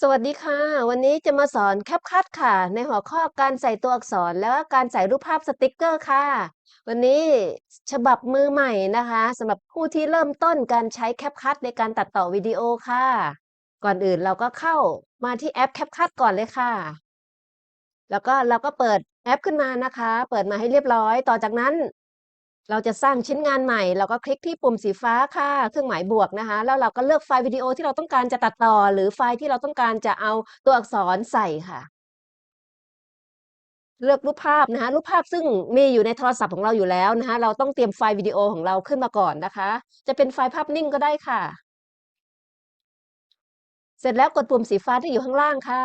สวัสดีค่ะ วันนี้จะมาสอน CapCut ค่ะ ในหัวข้อการใส่ตัวอักษรแล้วก็การใส่รูปภาพสติกเกอร์ค่ะ วันนี้ฉบับมือใหม่นะคะสำหรับผู้ที่เริ่มต้นการใช้ CapCut ในการตัดต่อวิดีโอค่ะ ก่อนอื่นเราก็เข้ามาที่แอป CapCut ก่อนเลยค่ะ แล้วก็เราก็เปิดแอปขึ้นมานะคะ เปิดมาให้เรียบร้อย ต่อจากนั้น เราจะสร้างชิ้นงานใหม่ เราก็คลิกที่ปุ่มสีฟ้าค่ะ เครื่องหมายบวกนะคะ แล้วเราก็เลือกไฟล์วิดีโอที่เราต้องการจะตัดต่อ หรือไฟล์ที่เราต้องการจะเอาตัวอักษรใส่ค่ะ เลือกรูปภาพนะคะ รูปภาพซึ่งมีอยู่ในโทรศัพท์ของเราอยู่แล้วนะคะ เราต้องเตรียมไฟล์วิดีโอของเราขึ้นมาก่อนนะคะ จะเป็นไฟล์ภาพนิ่งก็ได้ค่ะ เสร็จแล้วกดปุ่มสีฟ้าที่อยู่ข้างล่างค่ะ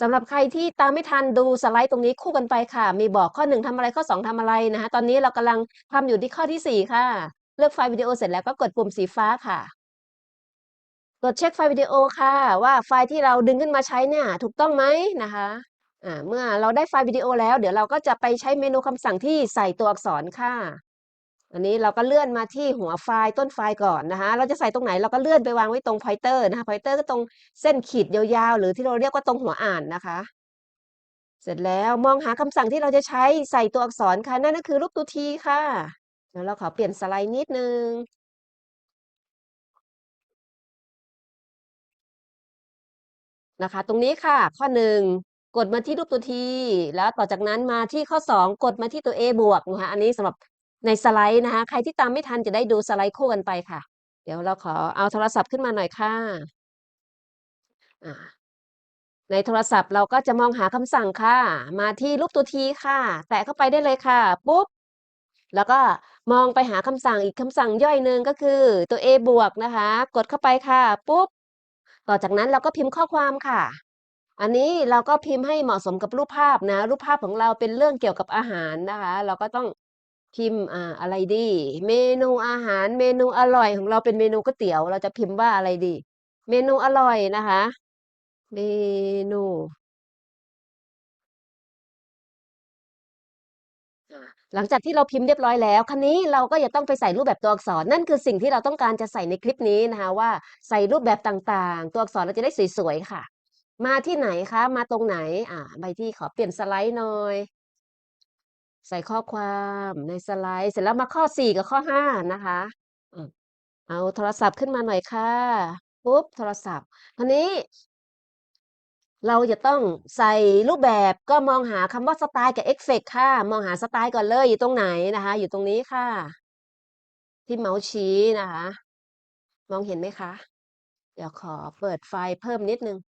สำหรับใครที่ตามไม่ทันดูสไลด์ตรงนี้คู่กันไปค่ะ มีบอกข้อ 1ทำอะไรข้อ 2ทำอะไรนะคะ ตอนนี้เรากำลังทำอยู่ที่ข้อที่ 4 ค่ะ เลือกไฟล์วิดีโอเสร็จแล้วก็กดปุ่มสีฟ้าค่ะ กดเช็คไฟล์วิดีโอค่ะ ว่าไฟล์ที่เราดึงขึ้นมาใช้เนี่ยถูกต้องไหมนะคะอ่าเมื่อเราได้ไฟล์วิดีโอแล้ว เดี๋ยวเราก็จะไปใช้เมนูคำสั่งที่ใส่ตัวอักษรค่ะ อันนี้เราก็เลื่อนมาที่หัวไฟล์ต้นไฟล์ก่อนนะคะ เราจะใส่ตรงไหนเราก็เลื่อนไปวางไว้ตรง pointer นะคะ pointer ก็ตรงเส้นขีดยาวๆ หรือที่เราเรียกว่าตรงหัวอ่านนะคะ เสร็จแล้วมองหาคำสั่งที่เราจะใช้ใส่ตัวอักษรค่ะ นั่นก็คือรูปตัวทีค่ะเดี๋ยวเราขอเปลี่ยนสไลด์นิดนึงนะคะ ตรงนี้ค่ะ ข้อ1กดมาที่รูปตัวที แล้วต่อจากนั้นมาที่ข้อ 2 กดมาที่ตัว A บวกนะคะอันนี้สำหรับ ในสไลด์นะคะใครที่ตามไม่ทันจะได้ดูสไลด์คู่กันไปค่ะ เดี๋ยวเราขอเอาโทรศัพท์ขึ้นมาหน่อยค่ะในโทรศัพท์เราก็จะมองหาคำสั่งค่ะ มาที่รูปตัวทีค่ะ แตะเข้าไปได้เลยค่ะปุ๊บแล้วก็มองไปหาคำสั่งอีกคำสั่งย่อยหนึ่งก็คือตัว A บวกนะคะ กดเข้าไปค่ะปุ๊บต่อจากนั้นเราก็พิมพ์ข้อความค่ะ อันนี้เราก็พิมพ์ให้เหมาะสมกับรูปภาพนะ รูปภาพของเราเป็นเรื่องเกี่ยวกับอาหารนะคะ เราก็ต้อง พิมพ์อ่าอะไรดี เมนูอาหารเมนูอร่อยของเราเป็นเมนูก๋วยเตี๋ยว เราจะพิมพ์ว่าอะไรดี เมนูอร่อยนะคะ เมนูหลังจากที่เราพิมพ์เรียบร้อยแล้วคราวนี้เราก็จะต้องไปใส่รูปแบบตัวอักษร นั่นคือสิ่งที่เราต้องการจะใส่ในคลิปนี้นะคะว่าใส่รูปแบบต่างๆ ตัวอักษรเราจะได้สวยๆค่ะ มาที่ไหนคะ มาตรงไหน อ่าใบที่ขอเปลี่ยนสไลด์หน่อย ใส่ข้อความในสไลด์ เสร็จแล้วมาข้อ4กับข้อ5นะคะเอาโทรศัพท์ขึ้นมาหน่อยค่ะปุ๊บโทรศัพท์คราวนี้ เราจะต้องใส่รูปแบบก็มองหาคำว่าสไตล์กับเอฟเฟกต์ค่ะ มองหาสไตล์ก่อนเลยอยู่ตรงไหนนะคะ อยู่ตรงนี้ค่ะ ที่เมาส์ชี้นะคะ มองเห็นไหมคะ?เดี๋ยวขอเปิดไฟล์เพิ่มนิดหนึ่ง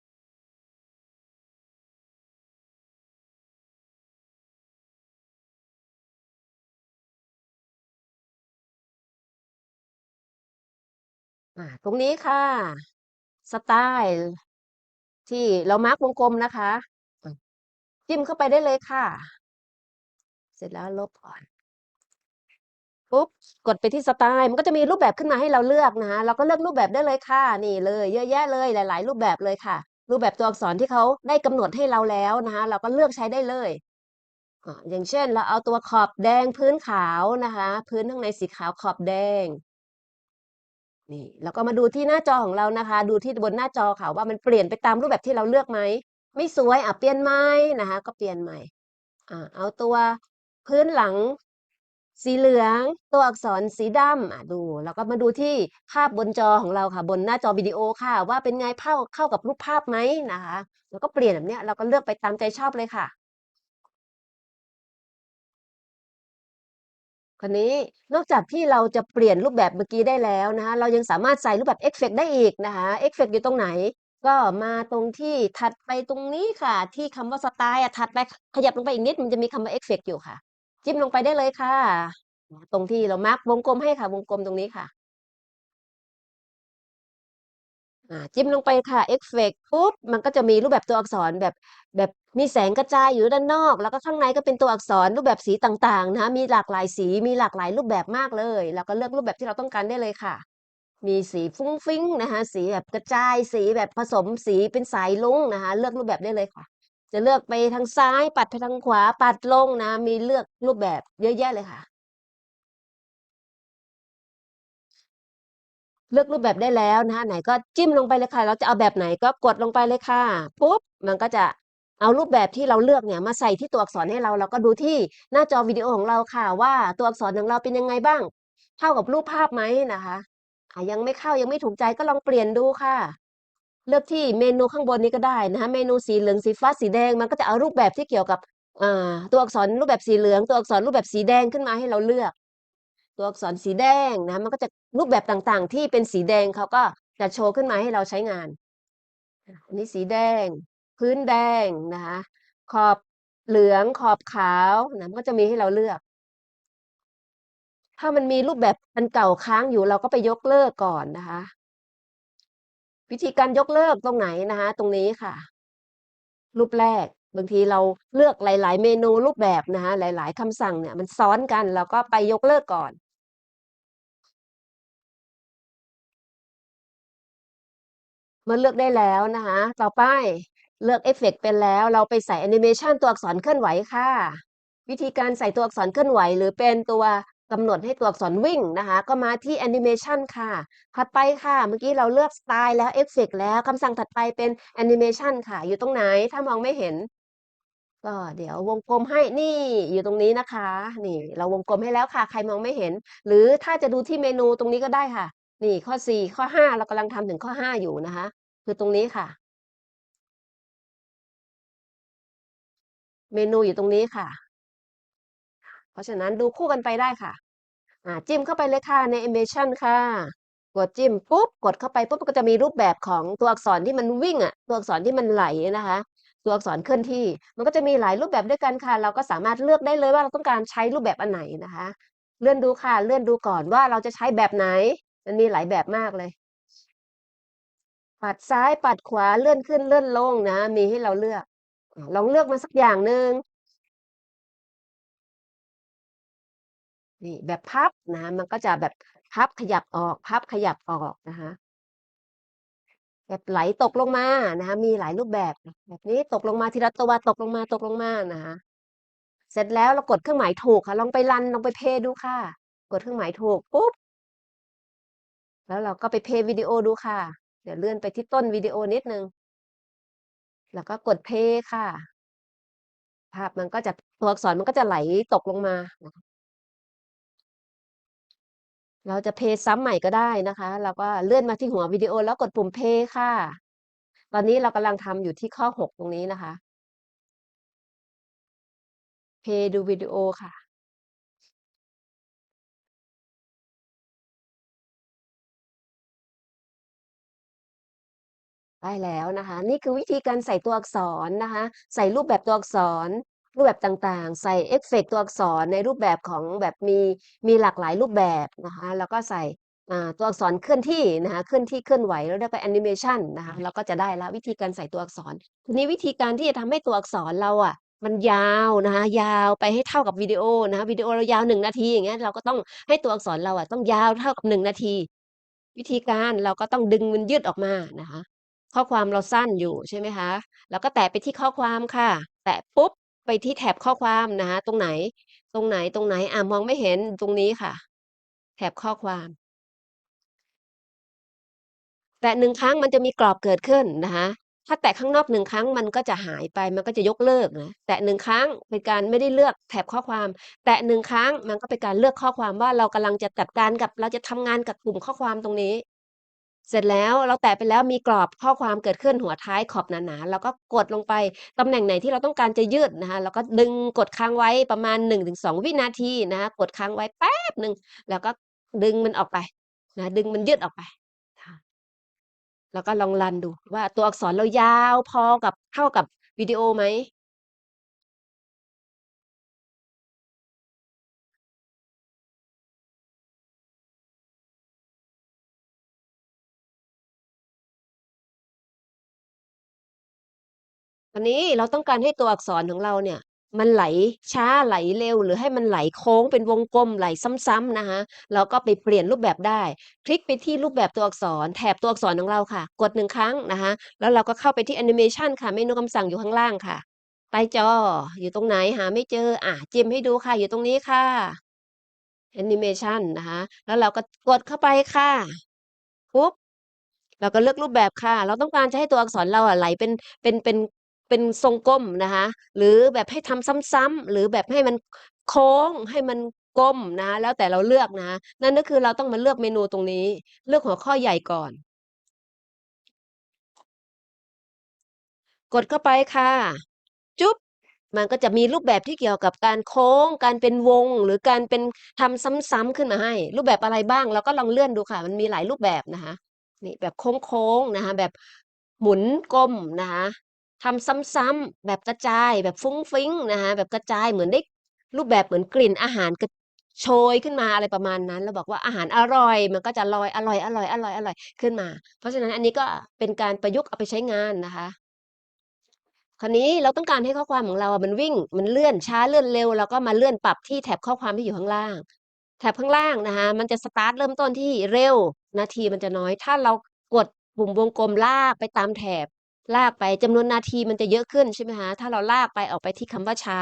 อ่าตรงนี้ค่ะ สไตล์ ที่เรามาร์กวงกลมนะคะจิ้มเข้าไปได้เลยค่ะ เสร็จแล้วลบก่อนปุ๊บกดไปที่สไตล์มันก็จะมีรูปแบบขึ้นมาให้เราเลือกนะคะเราก็เลือกรูปแบบได้เลยค่ะ นี่เลย เยอะแยะเลยหลาย ๆ รูปแบบเลยค่ะ รูปแบบตัวอักษรที่เขาได้กำหนดให้เราแล้วนะคะเราก็เลือกใช้ได้เลยอย่างเช่น เราเอาตัวขอบแดงพื้นขาวนะคะ พื้นข้างในสีขาวขอบแดง นี่แล้วก็มาดูที่หน้าจอของเรานะคะ ดูที่บนหน้าจอค่ะว่ามันเปลี่ยนไปตามรูปแบบที่เราเลือกไหมไม่สวยอ่าเปลี่ยนใหมนะคะ ก็เปลี่ยนใหม่อ่าเอาตัวพื้นหลัง สีเหลือง ตัวอักษรสีดำอ่าดูแล้วก็มาดูที่ภาพบนจอของเราค่ะ บนหน้าจอวิดีโอค่ะ ว่าเป็นไงเข้าเข้ากับรูปภาพไหมนะคะเราก็เปลี่ยนแบบเนี้ยเราก็เลือกไปตามใจชอบเลยค่ะ คนนี้นอกจากที่เราจะเปลี่ยนรูปแบบเมื่อกี้ได้แล้วนะคะเรายังสามารถใส่รูปแบบเอฟเฟกต์ได้อีกนะคะเอฟเฟกต์อยู่ตรงไหน ก็มาตรงที่ถัดไปตรงนี้ค่ะ ที่คำว่าสไตล์อะถัดไปขยับลงไปอีกนิดมันจะมีคำว่าเอฟเฟกต์อยู่ค่ะ จิ้มลงไปได้เลยค่ะ ตรงที่เรามาร์กวงกลมให้ค่ะ วงกลมตรงนี้ค่ะ อ่าจิ้มลงไปค่ะเอฟเฟกต์ปุ๊บมันก็จะมีรูปแบบตัวอักษรแบบแบบมีแสงกระจายอยู่ด้านนอก แล้วก็ข้างในก็เป็นตัวอักษรรูปแบบสีต่างๆนะคะมีหลากหลายสีมีหลากหลายรูปแบบมากเลยเราก็เลือกรูปแบบที่เราต้องการได้เลยค่ะ มีสีฟุ้งฟิ้งนะคะสีแบบกระจายสีแบบผสมสีเป็นสายรุ้งนะคะเลือกรูปแบบได้เลยค่ะ จะเลือกไปทางซ้ายปัดไปทางขวาปัดลงนะมีเลือกรูปแบบเยอะแยะเลยค่ะ เลือกรูปแบบได้แล้วนะคะไหนก็จิ้มลงไปเลยค่ะ เราจะเอาแบบไหนก็กดลงไปเลยค่ะปุ๊บมันก็จะเอารูปแบบที่เราเลือกเนี่ยมาใส่ที่ตัวอักษรให้เราเราก็ดูที่หน้าจอวิดีโอของเราค่ะ ว่าตัวอักษรของเราเป็นยังไงบ้าง เข้ากับรูปภาพไหมนะคะอะยังไม่เข้ายังไม่ถูกใจก็ลองเปลี่ยนดูค่ะ เลือกที่เมนูข้างบนนี้ก็ได้นะคะเมนูสีเหลืองสีฟ้าสีแดงมันก็จะเอารูปแบบที่เกี่ยวกับตัวอักษรรูปแบบสีเหลือง ตัวอักษรรูปแบบสีแดงขึ้นมาให้เราเลือก ตัวอักษรสีแดงนะมันก็จะรูปแบบต่างๆ ที่เป็นสีแดงเขาก็จะโชว์ขึ้นมาให้เราใช้งานอันนี้สีแดง พื้นแดงนะคะขอบเหลืองขอบขาวนะมันก็จะมีให้เราเลือก ถ้ามันมีรูปแบบอันเก่าค้างอยู่เราก็ไปยกเลิกก่อนนะคะ วิธีการยกเลิกตรงไหนนะคะ ตรงนี้ค่ะ รูปแรกบางทีเราเลือกหลาย ๆ เมนูรูปแบบนะคะหลาย ๆคำสั่งเนี่ยมันซ้อนกันเราก็ไปยกเลิกก่อน มื่อเลือกได้แล้วนะคะต่อไปเลือกเอฟเฟกต์เป็นแล้ว เราไปใส่แอนิเมชันตัวอักษรเคลื่อนไหวค่ะ วิธีการใส่ตัวอักษรเคลื่อนไหว หรือเป็นตัวกำหนดให้ตัวอักษรวิ่งนะคะ ก็มาที่แอนิเมชันค่ะถัดไปค่ะ เมื่อกี้เราเลือกสไตล์แล้วเอฟเฟกต์แล้วคำสั่งถัดไปเป็นแอนิเมชันค่ะ อยู่ตรงไหนถ้ามองไม่เห็น ก็เดี๋ยววงกลมให้นี่อยู่ตรงนี้นะคะ นี่ เราวงกลมให้แล้วค่ะ ใครมองไม่เห็น หรือถ้าจะดูที่เมนูตรงนี้ก็ได้ค่ะ นี่ข้อสี่ข้อห้าเรากำลังทำถึงข้อห้าอยู่นะคะ คือตรงนี้ค่ะ เมนูอยู่ตรงนี้ค่ะ เพราะฉะนั้นดูคู่กันไปได้ค่ะจิ้มเข้าไปเลยค่ะใน animation ค่ะ กดจิ้มปุ๊บ กดเข้าไปปุ๊บก็จะมีรูปแบบของตัวอักษรที่มันวิ่งอะ ตัวอักษรที่มันไหลนะคะ ตัวอักษรเคลื่อนที่ มันก็จะมีหลายรูปแบบด้วยกันค่ะ เราก็สามารถเลือกได้เลยว่าเราต้องการใช้รูปแบบอันไหนนะคะ เลื่อนดูค่ะ เลื่อนดูก่อนว่าเราจะใช้แบบไหน มันมีหลายแบบมากเลย ปัดซ้ายปัดขวาเลื่อนขึ้นเลื่อนลงนะ มีให้เราเลือก ลองเลือกมาสักอย่างหนึ่งนี่แบบพับนะ มันก็จะแบบพับขยับออก พับขยับออกนะคะแบบไหลตกลงมานะคะมีหลายรูปแบบแบบนี้ตกลงมาทีละตัวตกลงมาตกลงมานะคะเสร็จแล้วเรากดเครื่องหมายถูกค่ะ ลองไปรันลองไปเพย์ดูค่ะ กดเครื่องหมายถูกปุ๊บแล้วเราก็ไปเพย์วิดีโอดูค่ะ เดี๋ยวเลื่อนไปที่ต้นวิดีโอนิดนึง แล้วก็กดเพย์ค่ะ ภาพมันก็จะตัวอักษรมันก็จะไหลตกลงมา เราจะเพย์ซ้ำใหม่ก็ได้นะคะเราก็เลื่อนมาที่หัววิดีโอแล้วกดปุ่มเพย์ค่ะ ตอนนี้เรากำลังทำอยู่ที่ข้อ 6 ตรงนี้นะคะเพย์ดูวิดีโอค่ะ ได้แล้วนะคะ นี่คือวิธีการใส่ตัวอักษรนะคะ ใส่รูปแบบตัวอักษร รูปแบบต่างๆ ใส่เอฟเฟกต์ตัวอักษรในรูปแบบของแบบมีมีหลากหลายรูปแบบนะคะแล้วก็ใส่ตัวอักษรเคลื่อนที่นะคะเคลื่อนที่เคลื่อนไหวแล้วเรียกว่าแอนิเมชันนะคะเราก็จะได้แล้ววิธีการใส่ตัวอักษรทีนี้วิธีการที่จะทำให้ตัวอักษรเราอะมันยาวนะคะยาวไปให้เท่ากับวิดีโอนะคะวิดีโอเรายาวหนึ่งนาทีอย่างเงี้ยเราก็ต้องให้ตัวอักษรเราอะต้องยาวเท่ากับหนึ่งนาที วิธีการเราก็ต้องดึงมันยืดออกมานะคะ ข้อความเราสั้นอยู่ใช่ไหมคะ แล้วก็แตะไปที่ข้อความค่ะ แตะปุ๊บไปที่แถบข้อความนะคะ ตรงไหน ตรงไหนตรงไหนอ่ามองไม่เห็นตรงนี้ค่ะ แถบข้อความ แตะหนึ่งครั้งมันจะมีกรอบเกิดขึ้นนะคะถ้าแตะข้างนอกหนึ่งครั้งมันก็จะหายไปมันก็จะยกเลิกนะแตะหนึ่งครั้งเป็นการไม่ได้เลือกแถบข้อความ แตะหนึ่งครั้งมันก็เป็นการเลือกข้อความว่าเรากำลังจะจัดการกับเราจะทำงานกับกลุ่มข้อความตรงนี้ เสร็จแล้วเราแตะไปแล้วมีกรอบข้อความเกิดขึ้นหัวท้ายขอบหนาๆแล้วก็กดลงไปตำแหน่งไหนที่เราต้องการจะยืดนะคะแล้วก็ดึงกดค้างไว้ประมาณ 1-2 วินาทีนะคะกดค้างไว้แป๊บหนึ่งแล้วก็ดึงมันออกไปนะดึงมันยืดออกไปแล้วก็ลองรันดูว่าตัวอักษรเรายาวพอกับเท่ากับวิดีโอไหม อนนี้เราต้องการให้ตัวอักษรของเราเนี่ย มันไหลช้าไหลเร็ว หรือให้มันไหลโค้งเป็นวงกลมไหลซ้ำๆนะคะเราก็ไปเปลี่ยนรูปแบบได้ คลิกไปที่รูปแบบตัวอักษร แถบตัวอักษรของเราค่ะ กดหนึ่งครั้งนะคะแล้วเราก็เข้าไปที่แอนิเมชันค่ะเมนูคำสั่งอยู่ข้างล่างค่ะใต้จออยู่ตรงไหนหาไม่เจออะจิ้มให้ดูค่ะ อยู่ตรงนี้ค่ะแอนิเมชันนะคะแล้วเราก็กดเข้าไปค่ะปุ๊บเราก็เลือกรูปแบบค่ะ เราต้องการจะให้ตัวอักษรเราอะไหลเป็นเป็นเป็น เป็นทรงกลมนะคะหรือแบบให้ทำซ้ำๆหรือแบบให้มันโค้งให้มันกลมนะคะแล้วแต่เราเลือกนะคะนั่นก็คือเราต้องมาเลือกเมนูตรงนี้ เลือกหัวข้อใหญ่ก่อน กดเข้าไปค่ะ จุ๊บมันก็จะมีรูปแบบที่เกี่ยวกับการโค้ง การเป็นวง หรือการเป็นทำซ้ำๆขึ้นมาให้ รูปแบบอะไรบ้างเราก็ลองเลื่อนดูค่ะ มันมีหลายรูปแบบนะคะนี่แบบโค้งๆนะคะแบบหมุนกลมนะคะ ทำซ้ำๆแบบกระจายแบบฟุ้งฟิ้งนะคะแบบกระจายเหมือนได้รูปแบบเหมือนกลิ่นอาหารกระโชยขึ้นมาอะไรประมาณนั้นแล้วบอกว่าอาหารอร่อย มันก็จะลอยอร่อยๆๆๆขึ้นมา เพราะฉะนั้นอันนี้ก็เป็นการประยุกต์เอาไปใช้งานนะคะคราวนี้เราต้องการให้ข้อความของเราอะมันวิ่ง มันเลื่อนช้าเลื่อนเร็วเราก็มาเลื่อนปรับที่แท็บข้อความที่อยู่ข้างล่างแท็บข้างล่างนะคะ มันจะสตาร์ตเริ่มต้นที่เร็ว นาทีมันจะน้อย ถ้าเรากดปุ่มวงกลมลากไปตามแถบ ลากไปจำนวนนาทีมันจะเยอะขึ้นใช่ไหมคะถ้าเราลากไปออกไปที่คำว่าช้า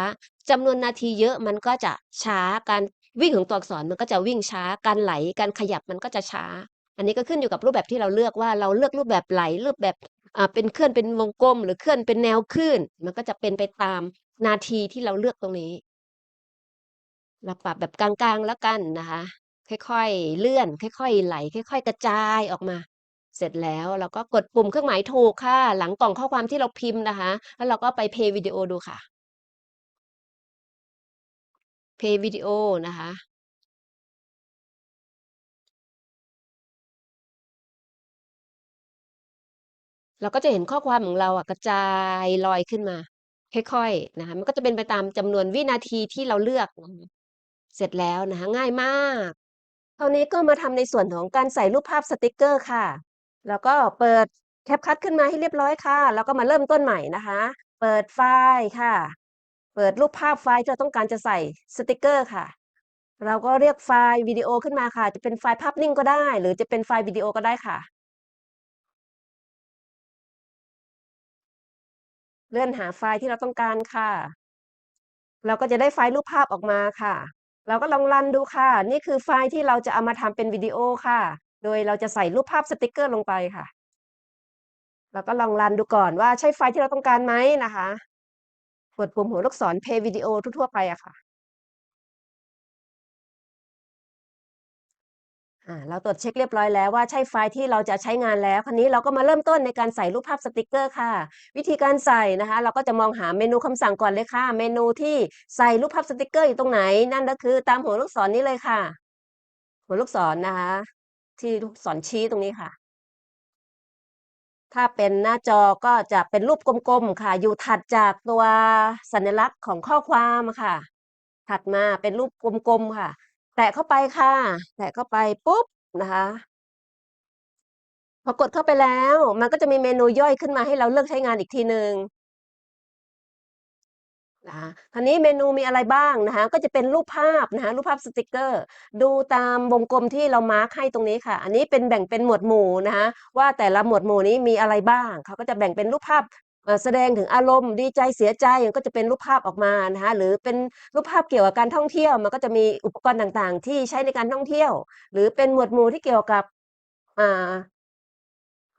จำนวนนาทีเยอะมันก็จะช้าการวิ่งของตัวอักษรมันก็จะวิ่งช้าการไหลการขยับมันก็จะช้า อันนี้ก็ขึ้นอยู่กับรูปแบบที่เราเลือกว่าเราเลือกรูปแบบไหลรูปแบบอ่าเป็นเคลื่อนเป็นวงกลม หรือเคลื่อนเป็นแนวคลื่น มันก็จะเป็นไปตามนาทีที่เราเลือกตรงนี้เราปรับแบบกลางๆแล้วกันนะคะ ค่อยๆ เลื่อน ค่อย ๆ ไหล ค่อย ๆ กระจายออกมา เสร็จแล้วเราก็กดปุ่มเครื่องหมายถูกค่ะ หลังกล่องข้อความที่เราพิมพ์นะคะ แล้วเราก็ไปเพย์วิดีโอดูค่ะเพย์วิดีโอนะคะเราก็จะเห็นข้อความของเราอะกระจายลอยขึ้นมา ค่อยๆนะคะมันก็จะเป็นไปตามจำนวนวินาทีที่เราเลือกนะคะเสร็จแล้วนะคะง่ายมากคราวนี้ก็มาทำในส่วนของการใส่รูปภาพสติกเกอร์ค่ะ แล้วก็เปิด CapCut ขึ้นมาให้เรียบร้อยค่ะ แล้วก็มาเริ่มต้นใหม่นะคะ เปิดไฟล์ค่ะ เปิดรูปภาพไฟล์ที่เราต้องการจะใส่สติกเกอร์ค่ะ เราก็เรียกไฟล์วิดีโอขึ้นมาค่ะ จะเป็นไฟล์ภาพนิ่งก็ได้ หรือจะเป็นไฟล์วิดีโอก็ได้ค่ะ เลื่อนหาไฟล์ที่เราต้องการค่ะ เราก็จะได้ไฟล์รูปภาพออกมาค่ะ เราก็ลองรันดูค่ะ นี่คือไฟล์ที่เราจะเอามาทำเป็นวิดีโอค่ะ โดยเราจะใส่รูปภาพสติกเกอร์ลงไปค่ะเราก็ลองรันดูก่อนว่าใช่ไฟล์ที่เราต้องการไหมนะคะ กดปุ่มหัวลูกศรเพย์วิดีโอทั่วๆไปอะค่ะเราตรวจเช็กเรียบร้อยแล้วว่าใช่ไฟล์ที่เราจะใช้งานแล้วคราวนี้เราก็มาเริ่มต้นในการใส่รูปภาพสติกเกอร์ค่ะ วิธีการใส่นะคะ เราก็จะมองหาเมนูคำสั่งก่อนเลยค่ะ เมนูที่ใส่รูปภาพสติกเกอร์อยู่ตรงไหน นั่นก็คือตามหัวลูกศรนี้เลยค่ะ หัวลูกศรนะคะ ที่ลูกศรชี้ตรงนี้ค่ะ ถ้าเป็นหน้าจอก็จะเป็นรูปกลมๆค่ะ อยู่ถัดจากตัวสัญลักษณ์ของข้อความค่ะ ถัดมาเป็นรูปกลมๆค่ะ แตะเข้าไปค่ะ แตะเข้าไปปุ๊บนะคะพอกดเข้าไปแล้ว มันก็จะมีเมนูย่อยขึ้นมาให้เราเลือกใช้งานอีกทีหนึ่ง นะคะครานี้เมนูมีอะไรบ้างนะคะ ก็จะเป็นรูปภาพนะคะรูปภาพสติกเกอร์ ดูตามวงกลมที่เรามาร์กให้ตรงนี้ค่ะ อันนี้เป็นแบ่งเป็นหมวดหมู่นะคะว่าแต่ละหมวดหมู่นี้มีอะไรบ้าง เขาก็จะแบ่งเป็นรูปภาพแสดงถึงอารมณ์ดีใจเสียใจก็จะเป็นรูปภาพออกมานะคะหรือเป็นรูปภาพเกี่ยวกับการท่องเที่ยว มันก็จะมีอุปกรณ์ต่างๆ ที่ใช้ในการท่องเที่ยว หรือเป็นหมวดหมู่ที่เกี่ยวกับ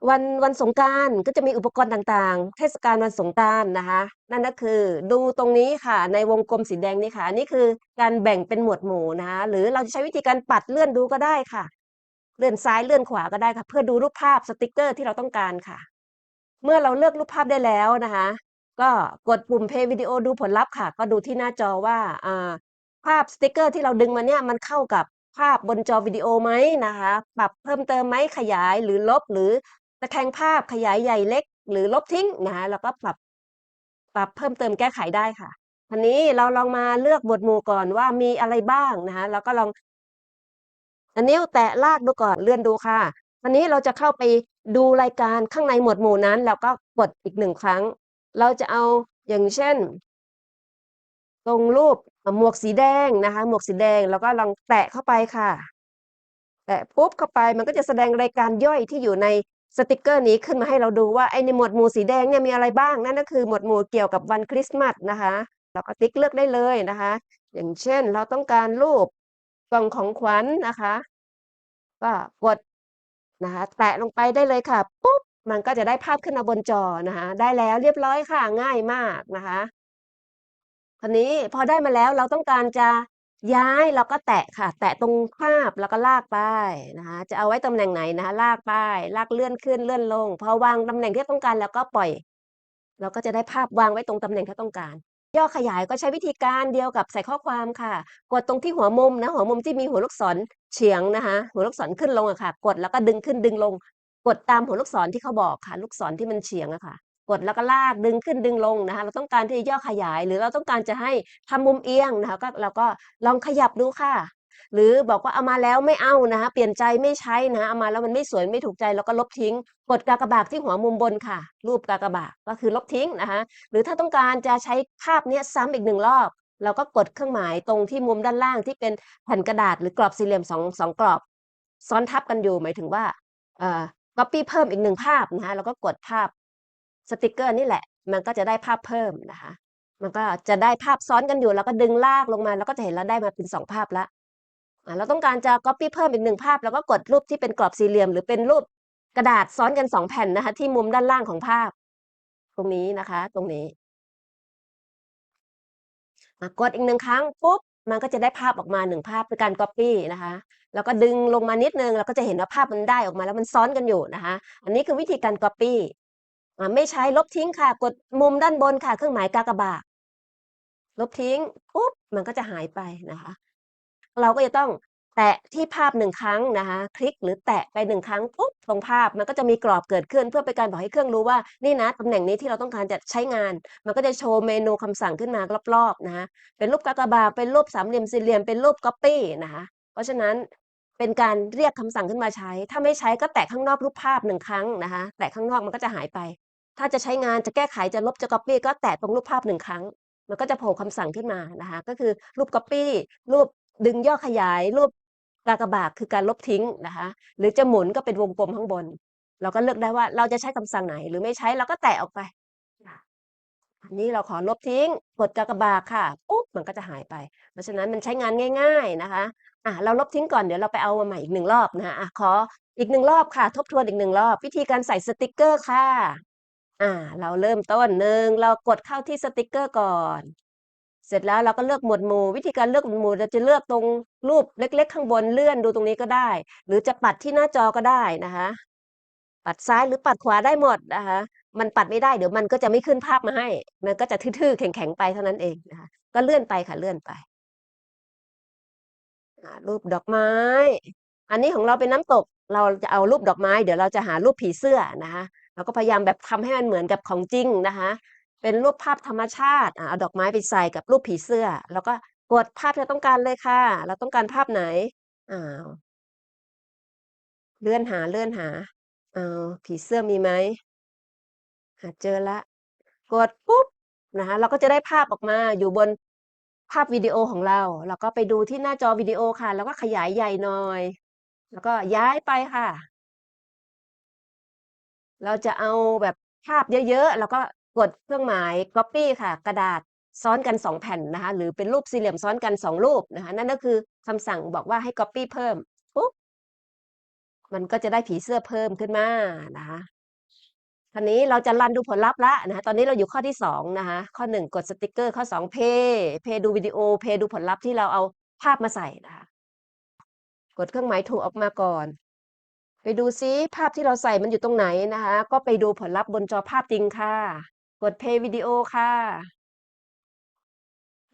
วันวันสงกรานต์ก็จะมีอุปกรณ์ต่างๆ เทศกาลวันสงกรานต์นะคะ นั่นก็คือดูตรงนี้ค่ะ ในวงกลมสีแดงนี้ค่ะอันนี้คือการแบ่งเป็นหมวดหมู่นะคะหรือเราจะใช้วิธีการปัดเลื่อนดูก็ได้ค่ะ เลื่อนซ้ายเลื่อนขวาก็ได้ค่ะ เพื่อดูรูปภาพสติกเกอร์ที่เราต้องการค่ะ เมื่อเราเลือกรูปภาพได้แล้วนะคะ ก็กดปุ่มเพย์วิดีโอดูผลลัพธ์ค่ะ ก็ดูที่หน้าจอว่าอ่าภาพสติกเกอร์ที่เราดึงมาเนี่ยมันเข้ากับภาพบนจอวิดีโอไหมนะคะ ปรับเพิ่มเติมไหมขยายหรือลบหรือ ตะแคงภาพขยายใหญ่เล็ก หรือลบทิ้งนะคะเราก็ปรับปรับเพิ่มเติมแก้ไขได้ค่ะครานี้เราลองมาเลือกหมวดหมู่ก่อนว่ามีอะไรบ้างนะคะเราก็ลองอานิ้แตะลากดูก่อนเลื่อนดูค่ะครานี้เราจะเข้าไปดูรายการข้างในหมวดหมู่นั้นเราก็กดอีก1ครั้ง เราจะเอาอย่างเช่น ตรงรูปหมวกสีแดงนะคะ หมวกสีแดงเราก็ลองแตะเข้าไปค่ะ แตะปุ๊บเข้าไปมันก็จะแสดงรายการย่อยที่อยู่ใน สติกเกอร์นี้ขึ้นมาให้เราดูว่าไอ้ในหมวดหมู่สีแดงเนี่ยมีอะไรบ้างนั่นก็คือหมวดหมู่เกี่ยวกับวันคริสต์มาสนะคะเราก็ติ๊กเลือกได้เลยนะคะ อย่างเช่นเราต้องการรูปกล่องของขวัญนะคะ ก็กดนะคะแตะลงไปได้เลยค่ะปุ๊บมันก็จะได้ภาพขึ้นมาบนจอนะคะ ได้แล้วเรียบร้อยค่ะง่ายมากนะคะคราวนี้พอได้มาแล้วเราต้องการจะ ย้ายเราก็แตะค่ะ แตะตรงภาพแล้วก็ลากไปนะคะจะเอาไว้ตำแหน่งไหนนะคะลากไปลากเลื่อนขึ้นเลื่อนลง พอวางตำแหน่งที่ต้องการแล้วก็ปล่อย เราก็จะได้ภาพวางไว้ตรงตำแหน่งที่ต้องการ ย่อขยายก็ใช้วิธีการเดียวกับใส่ข้อความค่ะ กดตรงที่หัวมุมนะหัวมุมที่มีหัวลูกศรเฉียงนะคะ หัวลูกศรขึ้นลงอะค่ะ กดแล้วก็ดึงขึ้นดึงลง กดตามหัวลูกศรที่เขาบอกค่ะ ลูกศรที่มันเฉียงอะค่ะ กดแล้วก็ลากดึงขึ้นดึงลงนะคะ เราต้องการที่จะย่อขยาย หรือเราต้องการจะให้ทำมุมเอียงนะคะก็เราก็ลองขยับดูค่ะ หรือบอกว่าเอามาแล้วไม่เอานะคะเปลี่ยนใจไม่ใช้นะเอามาแล้วมันไม่สวยไม่ถูกใจเราก็ลบทิ้ง กดกากบาทที่หัวมุมบนค่ะ รูปกากบาทก็คือลบทิ้งนะคะหรือถ้าต้องการจะใช้ภาพนี้ซ้ำอีกหนึ่งรอบเราก็กดเครื่องหมายตรงที่มุมด้านล่างที่เป็นแผ่นกระดาษหรือกรอบสี่เหลี่ยมสองสองกรอบ ซ้อนทับกันอยู่หมายถึงว่าเอ่อ copy เพิ่มอีกหนึ่งภาพนะคะแล้วก็กดภาพ สติกเกอร์นี่แหละ มันก็จะได้ภาพเพิ่มนะคะ มันก็จะได้ภาพซ้อนกันอยู่ แล้วก็ดึงลากลงมา แล้วก็จะเห็นเราได้มาเป็นสองภาพละเราต้องการจะ copy เพิ่มอีกหนึ่งภาพ แล้วก็กดรูปที่เป็นกรอบสี่เหลี่ยม หรือเป็นรูปกระดาษซ้อนกันสองแผ่นนะคะ ที่มุมด้านล่างของภาพ ตรงนี้นะคะ ตรงนี้กดอีกหนึ่งครั้งปุ๊บมันก็จะได้ภาพออกมาหนึ่งภาพเป็นการ copy นะคะ แล้วก็ดึงลงมานิดนึงเราก็จะเห็นว่าภาพมันได้ออกมาแล้วมันซ้อนกันอยู่นะคะ อันนี้คือวิธีการ copy อ่า ไม่ใช้ลบทิ้งค่ะ กดมุมด้านบนค่ะ เครื่องหมายกากบาทลบทิ้งปุ๊บมันก็จะหายไปนะคะ เราก็จะต้องแตะที่ภาพหนึ่งครั้งนะคะ คลิกหรือแตะไปหนึ่งครั้งปุ๊บตรงภาพมันก็จะมีกรอบเกิดขึ้น เพื่อเป็นการบอกให้เครื่องรู้ว่านี่นะตำแหน่งนี้ที่เราต้องการจะใช้งาน มันก็จะโชว์เมนูคำสั่งขึ้นมารอบๆนะคะเป็นรูปกากบาทเป็นรูปสามเหลี่ยมสี่เหลี่ยมเป็นรูป copy นะคะเพราะฉะนั้นเป็นการเรียกคำสั่งขึ้นมาใช้ ถ้าไม่ใช้ก็แตะข้างนอกรูปภาพหนึ่งครั้งนะคะ แตะข้างนอกมันก็จะหายไป ถ้าจะใช้งานจะแก้ไขจะลบจะ copy ก็แตะตรงรูปภาพหนึ่งครั้ง มันก็จะโผล่คำสั่งขึ้นมานะคะ ก็คือรูป copy รูปดึงย่อขยาย รูปกากบาทคือการลบทิ้งนะคะ หรือจะหมุนก็เป็นวงกลมข้างบน เราก็เลือกได้ว่าเราจะใช้คำสั่งไหน หรือไม่ใช้เราก็แตะออกไปอันนี้เราขอลบทิ้งกดกากบาทค่ะปุ๊บมันก็จะหายไป เพราะฉะนั้นมันใช้งานง่าย ๆนะคะอะเราลบทิ้งก่อนเดี๋ยวเราไปเอามาใหม่อีกหนึ่งรอบนะคะอะขออีกหนึ่งรอบค่ะ ทบทวนอีกหนึ่งรอบ วิธีการใส่สติกเกอร์ค่ะ อ่า เราเริ่มต้นหนึ่งเรากดเข้าที่สติกเกอร์ก่อน เสร็จแล้วเราก็เลือกหมวดหมู่ วิธีการเลือกหมวดหมู่เราจะเลือกตรงรูปเล็ก ๆ ข้างบนเลื่อนดูตรงนี้ก็ได้ หรือจะปัดที่หน้าจอก็ได้นะคะ ปัดซ้ายหรือปัดขวาได้หมดนะคะ มันปัดไม่ได้เดี๋ยวมันก็จะไม่ขึ้นภาพมาให้ มันก็จะทื่อๆแข็งๆไปเท่านั้นเองนะคะ ก็เลื่อนไปค่ะเลื่อนไปรูปดอกไม้ อันนี้ของเราเป็นน้ำตก เราจะเอารูปดอกไม้ เดี๋ยวเราจะหารูปผีเสื้อนะคะเราก็พยายามแบบทำให้มันเหมือนกับของจริงนะคะ เป็นรูปภาพธรรมชาติอ่าเอาดอกไม้ไปใส่กับรูปผีเสื้อ แล้วก็กดภาพที่เราต้องการเลยค่ะ เราต้องการภาพไหนอ้าวเลื่อนหาเลื่อนหาอ้าวผีเสื้อมีไหมหาเจอแล้วกดปุ๊บนะคะเราก็จะได้ภาพออกมาอยู่บนภาพวิดีโอของเราเราก็ไปดูที่หน้าจอวิดีโอค่ะ แล้วก็ขยายใหญ่หน่อย แล้วก็ย้ายไปค่ะ เราจะเอาแบบภาพเยอะๆ แล้วก็กดเครื่องหมาย copy ค่ะ กระดาษซ้อนกันสองแผ่นนะคะ หรือเป็นรูปสี่เหลี่ยมซ้อนกันสองรูปนะคะ นั่นก็คือคำสั่งบอกว่าให้ copy เพิ่มปุ๊บมันก็จะได้ผีเสื้อเพิ่มขึ้นมานะคะคราวนี้เราจะรันดูผลลัพธ์แล้วนะคะตอนนี้เราอยู่ข้อที่สองนะคะข้อหนึ่งกดสติกเกอร์ ข้อสองเพย์เพย์ดูวิดีโอเพย์ดูผลลัพธ์ที่เราเอาภาพมาใส่นะคะกดเครื่องหมายถูกออกมาก่อน ไปดูซิภาพที่เราใส่มันอยู่ตรงไหนนะคะ ก็ไปดูผลลัพธ์บนจอภาพจริงค่ะ กดเพย์วิดีโอค่ะ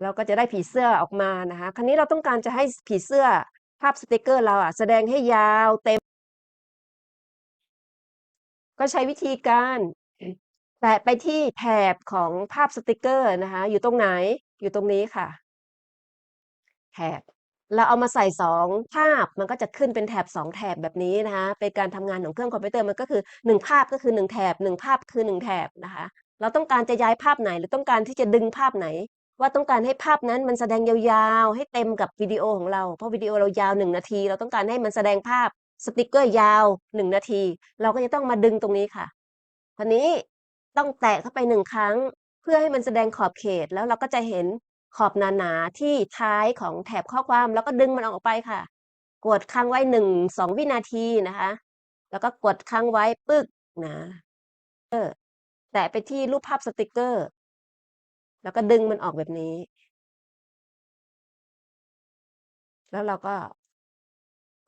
เราก็จะได้ผีเสื้อออกมานะคะ คราวนี้เราต้องการจะให้ผีเสื้อภาพสติกเกอร์เราอะแสดงให้ยาวเต็ม ก็ใช้วิธีการแตะไปที่แถบของภาพสติกเกอร์นะคะ อยู่ตรงไหนอยู่ตรงนี้ค่ะแถบ เราเอามาใส่สองภาพมันก็จะขึ้นเป็นแถบสองแถบแบบนี้นะคะเป็นการทำงานของเครื่องคอมพิวเตอร์มันก็คือหนึ่งภาพก็คือหนึ่งแถบหนึ่งภาพคือหนึ่งแถบนะคะ เราต้องการจะย้ายภาพไหน หรือต้องการที่จะดึงภาพไหน ว่าต้องการให้ภาพนั้นมันแสดงยาวๆ ให้เต็มกับวิดีโอของเรา เพราะวิดีโอเรายาวหนึ่งนาที เราต้องการให้มันแสดงภาพสติกเกอร์ยาวหนึ่งนาที เราก็จะต้องมาดึงตรงนี้ค่ะคราวนี้ต้องแตะเข้าไปหนึ่งครั้ง เพื่อให้มันแสดงขอบเขตแล้วเราก็จะเห็น ขอบหนาๆที่ท้ายของแถบข้อความแล้วก็ดึงมันออกไปค่ะ กดค้างไว้หนึ่งสองวินาทีนะคะ แล้วก็กดค้างไว้ปึ๊กนะเออแตะไปที่รูปภาพสติกเกอร์ แล้วก็ดึงมันออกแบบนี้ แล้วเราก็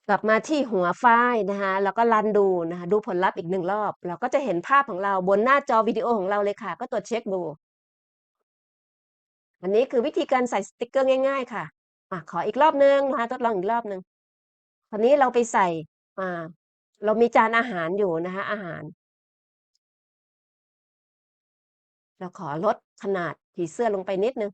กลับมาที่หัวไฟล์นะคะแล้วก็รันดูนะคะดูผลลัพธ์อีกหนึ่งรอบ เราก็จะเห็นภาพของเราบนหน้าจอวิดีโอของเราเลยค่ะ ก็ตรวจเช็คดู อันนี้คือวิธีการใส่สติกเกอร์ง่าย ๆ ค่ะอะขออีกรอบหนึ่งนะคะทดลองอีกรอบหนึ่งคราวนี้เราไปใส่อ่าเรามีจานอาหารอยู่นะคะ อาหาร เราขอลดขนาดผีเสื้อลงไปนิดหนึ่ง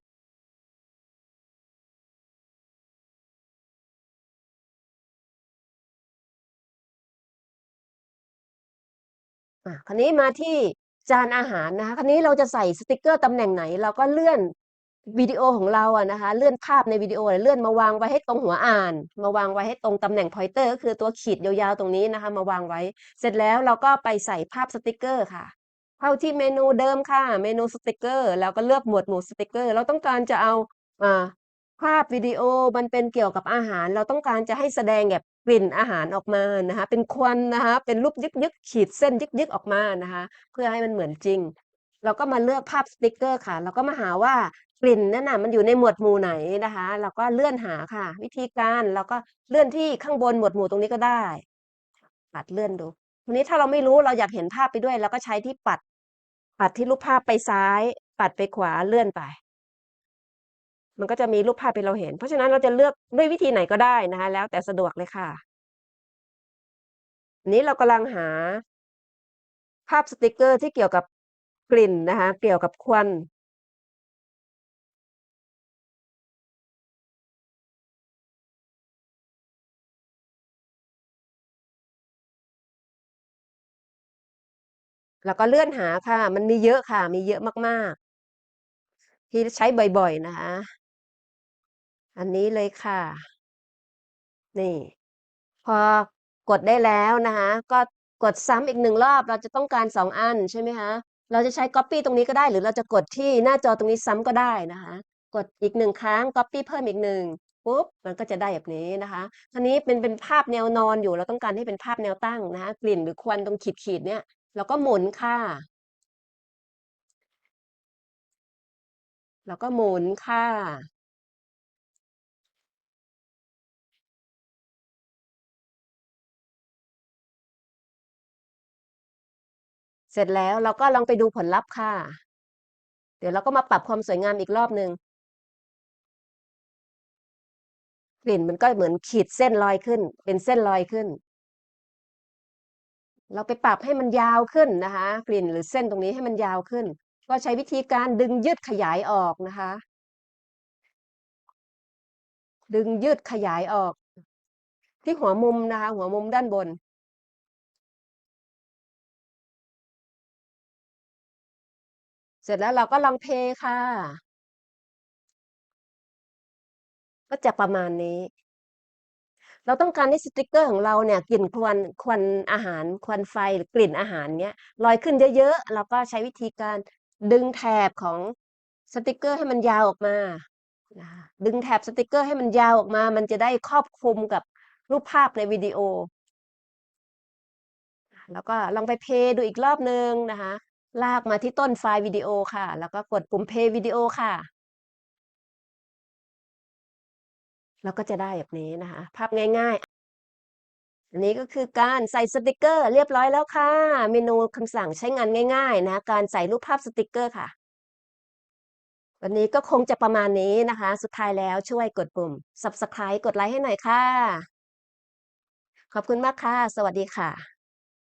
อ่าคราวนี้มาที่จานอาหารนะคะคราวนี้เราจะใส่สติกเกอร์ตำแหน่งไหน เราก็เลื่อน วิดีโอของเราอะนะคะ เลื่อนภาพในวิดีโอเลื่อนมาวางไว้ให้ตรงหัวอ่าน มาวางไว้ให้ตรงตำแหน่ง pointer ก็คือตัวขีดยาวๆตรงนี้นะคะ มาวางไว้ เสร็จแล้วเราก็ไปใส่ภาพสติกเกอร์ค่ะ เข้าที่เมนูเดิมค่ะ เมนูสติกเกอร์แล้วก็เลือกหมวดหมู่สติกเกอร์ เราต้องการจะเอาอภาพวิดีโอมันเป็นเกี่ยวกับอาหาร เราต้องการจะให้แสดงแบบกลิ่นอาหารออกมานะคะ เป็นควันนะคะ เป็นรูปยึกๆขีดเส้นยึกๆออกมานะคะ เพื่อให้มันเหมือนจริงเราก็มาเลือกภาพสติกเกอร์ค่ะ เราก็มาหาว่า กลิ่นนั่นน่ะมันอยู่ในหมวดหมู่ไหนนะคะเราก็เลื่อนหาค่ะ วิธีการเราก็เลื่อนที่ข้างบนหมวดหมู่ตรงนี้ก็ได้ ปัดเลื่อนดูทีนี้ถ้าเราไม่รู้เราอยากเห็นภาพไปด้วยเราก็ใช้ที่ปัด ปัดที่รูปภาพไปซ้าย ปัดไปขวาเลื่อนไป มันก็จะมีรูปภาพให้เราเห็น เพราะฉะนั้นเราจะเลือกด้วยวิธีไหนก็ได้นะคะ แล้วแต่สะดวกเลยค่ะอันนี้เรากำลังหา ภาพสติกเกอร์ที่เกี่ยวกับกลิ่นนะคะ เกี่ยวกับควัน เราก็เลื่อนหาค่ะ มันมีเยอะค่ะ มีเยอะมากๆ ที่ใช้บ่อยๆนะคะ อันนี้เลยค่ะ นี่ พอกดได้แล้วนะคะ ก็กดซ้ำอีก1รอบ เราจะต้องการ2อันใช่ไหมคะ เราจะใช้ก๊อบปี้ตรงนี้ก็ได้ หรือเราจะกดที่หน้าจอตรงนี้ซ้ำก็ได้นะคะ กดอีก1ครั้งก๊อบปี้เพิ่มอีก1ปุ๊บมันก็จะได้แบบนี้นะคะคราวนี้เป็นเป็นภาพแนวนอนอยู่ เราต้องการให้เป็นภาพแนวตั้งนะคะ กลิ่นหรือควันตรงขีดๆเนี่ย เราก็หมุนค่ะเราก็หมุนค่ะ เสร็จแล้วเราก็ลองไปดูผลลัพธ์ค่ะ เดี๋ยวเราก็มาปรับความสวยงามอีกรอบหนึ่งกลิ่นมันก็เหมือนขีดเส้นลอยขึ้น เป็นเส้นลอยขึ้น เราไปปรับให้มันยาวขึ้นนะคะ กลิ่นหรือเส้นตรงนี้ให้มันยาวขึ้น ก็ใช้วิธีการดึงยืดขยายออกนะคะ ดึงยืดขยายออก ที่หัวมุมนะคะ หัวมุมด้านบน เสร็จแล้วเราก็ลองเพลย์ค่ะ ก็จะประมาณนี้ เราต้องการให้สติกเกอร์ของเราเนี่ยกลิ่นควันควันอาหารควันไฟหรือกลิ่นอาหารเงี้ยลอยขึ้นเยอะๆเราก็ใช้วิธีการดึงแถบของสติกเกอร์ให้มันยาวออกมาดึงแถบสติกเกอร์ให้มันยาวออกมา มันจะได้ครอบคลุมกับรูปภาพในวิดีโอ แล้วก็ลองไปเพย์ดูอีกรอบหนึ่งนะคะ ลากมาที่ต้นไฟล์วิดีโอค่ะ แล้วก็กดปุ่มเพย์วิดีโอค่ะ เราก็จะได้แบบนี้นะคะ ภาพง่ายๆ อันนี้ก็คือการใส่สติกเกอร์เรียบร้อยแล้วค่ะ เมนูคำสั่งใช้งานง่ายๆนะคะการใส่รูปภาพสติกเกอร์ค่ะ วันนี้ก็คงจะประมาณนี้นะคะ สุดท้ายแล้วช่วยกดปุ่ม Subscribe กดไลค์ให้หน่อยค่ะ ขอบคุณมากค่ะ สวัสดีค่ะ